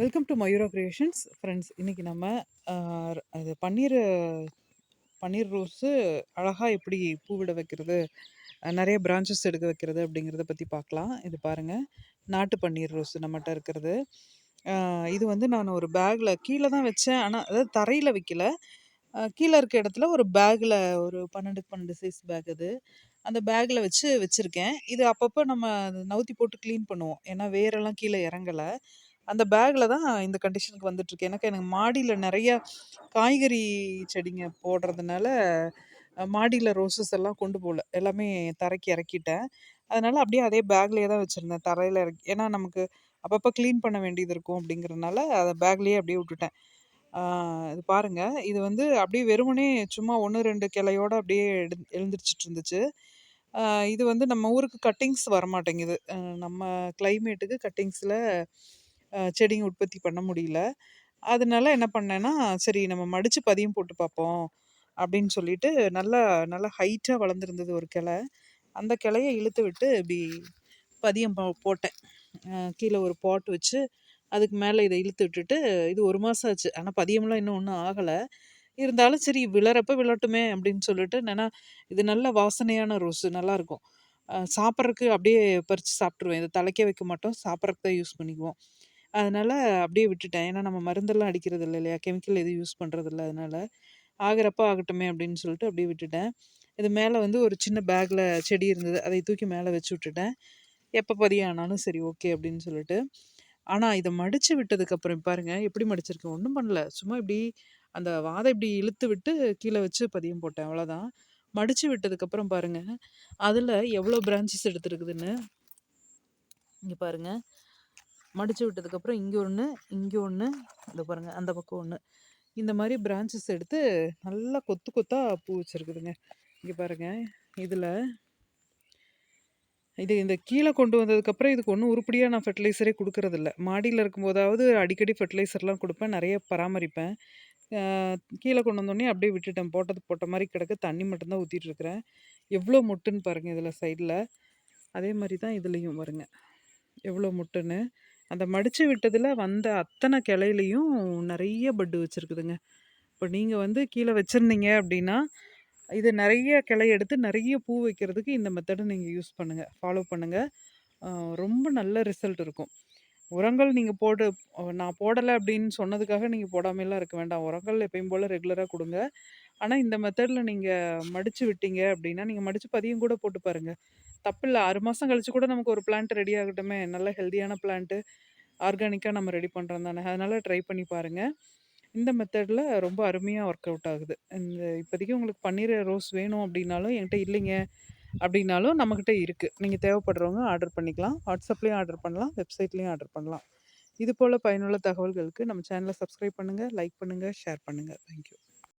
Welcome to Mayura creations friends இன்றைக்கி நம்ம அது பன்னீர் பன்னீர் ரோஸு அழகாக எப்படி பூவிட வைக்கிறது நிறைய பிரான்ச்சஸ் எடுக்க வைக்கிறது அப்படிங்கிறத பற்றி பார்க்கலாம். இது பாருங்கள் நாட்டு பன்னீர் ரோஸு நம்மகிட்ட இருக்கிறது. இது வந்து நான் ஒரு பேக்கில் கீழே தான் வச்சேன். ஆனால் அதாவது தரையில் வைக்கல. கீழே இருக்க இடத்துல ஒரு பேக்கில் ஒரு பன்னெண்டு பன்னெண்டு சைஸ் பேக் அது. அந்த பேக்கில் வச்சு வச்சுருக்கேன். இது அப்பப்போ நம்ம நவுத்தி போட்டு க்ளீன் பண்ணுவோம். ஏன்னா வேரெல்லாம் கீழே இறங்கலை. அந்த பேக்கில் தான் இந்த கண்டிஷனுக்கு வந்துட்டுருக்கு. எனக்கு எனக்கு மாடியில் நிறைய காய்கறி செடிங்க போடுறதுனால மாடியில் ரோசஸ் எல்லாம் கொண்டு போகல எல்லாமே தரைக்கு இறக்கிட்டேன். அதனால் அப்படியே அதே பேக்லேயே தான் வச்சுருந்தேன். தரையில் இறக்கி ஏன்னா நமக்கு அப்பப்போ க்ளீன் பண்ண வேண்டியது இருக்கும் அப்படிங்கிறதுனால அதை பேக்லேயே அப்படியே விட்டுட்டேன். இது பாருங்கள் இது வந்து அப்படியே வெறுமனே சும்மா ஒன்று ரெண்டு கிளையோடு அப்படியே எடு எழுந்திரிச்சிட்டு இருந்துச்சு. இது வந்து நம்ம ஊருக்கு கட்டிங்ஸ் வரமாட்டேங்குது. நம்ம கிளைமேட்டுக்கு கட்டிங்ஸில் செடிங்க உற்பத்தி பண்ண முடியல. அதனால என்ன பண்ணேன்னா சரி நம்ம மடித்து பதியம் போட்டு பார்ப்போம் அப்படின்னு சொல்லிட்டு நல்லா நல்லா ஹைட்டாக வளர்ந்துருந்தது ஒரு கிளை. அந்த கிளைய இழுத்து விட்டு இப்படி பதியம் போட்டேன். கீழே ஒரு பாட் வச்சு அதுக்கு மேலே இதை இழுத்து விட்டுட்டு இது ஒரு மாதம் ஆச்சு. ஆனால் பதியம்லாம் இன்னும் ஒன்றும் ஆகலை. இருந்தாலும் சரி விழறப்ப விழட்டுமே அப்படின்னு சொல்லிட்டு என்னென்னா இது நல்ல வாசனையான ரோஸு நல்லாயிருக்கும் சாப்பிட்றதுக்கு அப்படியே பறித்து சாப்பிட்ருவேன் இதை தலைக்க வைக்க மாட்டோம். சாப்பிட்றதுக்கு தான் யூஸ் பண்ணிக்குவோம். அதனால் அப்படியே விட்டுட்டேன். ஏன்னா நம்ம மருந்தெல்லாம் அடிக்கிறது இல்லை இல்லையா? கெமிக்கல் எதுவும் யூஸ் பண்ணுறதில்ல அதனால். ஆகுறப்ப ஆகட்டுமே அப்படின்னு சொல்லிட்டு அப்படியே விட்டுட்டேன். இது மேலே வந்து ஒரு சின்ன பேக்கில் செடி இருந்தது. அதை தூக்கி மேலே வச்சு விட்டுட்டேன். எப்போ பதியம் ஆனாலும் சரி ஓகே அப்படின்னு சொல்லிட்டு. ஆனால் இதை மடித்து விட்டதுக்கப்புறம் பாருங்கள் எப்படி மடிச்சிருக்கேன்? ஒன்றும் பண்ணல. சும்மா இப்படி அந்த வாதை இப்படி இழுத்து விட்டு கீழே வச்சு பதியம் போட்டேன். அவ்வளோதான். மடித்து விட்டதுக்கப்புறம் பாருங்கள் அதில் எவ்வளோ பிரான்ச்சஸ் எடுத்துருக்குதுன்னு. இங்கே பாருங்கள் மடித்து விட்டதுக்கப்புறம் இங்கே ஒன்று இங்கே ஒன்று இந்த பாருங்கள் அந்த பக்கம் ஒன்று இந்த மாதிரி பிரான்ச்சஸ் எடுத்து நல்லா கொத்து கொத்தாக பூ வச்சுருக்குதுங்க. இங்கே பாருங்கள் இதில் இது இந்த கீழே கொண்டு வந்ததுக்கப்புறம் இதுக்கு ஒன்றும் உருப்படியாக நான் ஃபெர்டிலைசரே கொடுக்குறதில்ல. மாடியில் இருக்கும்போதாவது அடிக்கடி ஃபெர்டிலைசர்லாம் கொடுப்பேன் நிறைய பராமரிப்பேன். கீழே கொண்டு வந்தோடனே அப்படியே விட்டுட்டேன். போட்டது போட்ட மாதிரி கிடக்கு. தண்ணி மட்டும்தான் ஊற்றிட்டுருக்குறேன் எவ்வளோ முட்டுன்னு பாருங்கள் இதில் சைடில் அதே மாதிரி தான் இதுலேயும் பாருங்கள் எவ்வளோ முட்டுன்னு. அந்த மடித்து விட்டதில் வந்த அத்தனை கிளையிலையும் நிறைய பட்டு வச்சுருக்குதுங்க. இப்போ நீங்கள் வந்து கீழே வச்சுருந்தீங்க அப்படின்னா இது நிறைய கிளை எடுத்து நிறைய பூ வைக்கிறதுக்கு இந்த மெத்தடை நீங்கள் யூஸ் பண்ணுங்கள் ஃபாலோ பண்ணுங்கள் ரொம்ப நல்ல ரிசல்ட் இருக்கும். உரங்கள் நீங்கள் போடு நான் போடலை அப்படின்னு சொன்னதுக்காக நீங்கள் போடாமலாம் இருக்க வேண்டாம். உரங்கள் எப்பயும் போல் ரெகுலராக கொடுங்க. ஆனால் இந்த மெத்தடில் நீங்கள் மடித்து விட்டீங்க அப்படின்னா நீங்கள் மடித்து பதியம் கூட போட்டு பாருங்கள் தப்பில்லை. ஆறு மாதம் கழிச்சு கூட நமக்கு ஒரு பிளான்ட் ரெடி ஆகட்டுமே. நல்ல ஹெல்த்தியான பிளான்ட்டு ஆர்கானிக்காக நம்ம ரெடி பண்ணுறோம் தானே. அதனால் ட்ரை பண்ணி பாருங்கள் இந்த மெத்தடில் ரொம்ப அருமையாக ஒர்க் அவுட் ஆகுது. இந்த இப்போதைக்கு உங்களுக்கு பன்னீர் ரோஸ் வேணும் அப்படின்னாலும் என்கிட்ட இல்லைங்க அப்படின்னாலும் நம்மக்கிட்ட இருக்குது நீங்கள் தேவைப்படுறவங்க ஆர்டர் பண்ணிக்கலாம். வாட்ஸ்அப்லேயும் ஆர்டர் பண்ணலாம். வெப்சைட்லேயும் ஆர்டர் பண்ணலாம். இது போல் பயனுள்ள தகவல்களுக்கு நம்ம சேனலை சப்ஸ்கிரைப் பண்ணுங்கள் லைக் பண்ணுங்கள் ஷேர் பண்ணுங்கள் தேங்க்யூ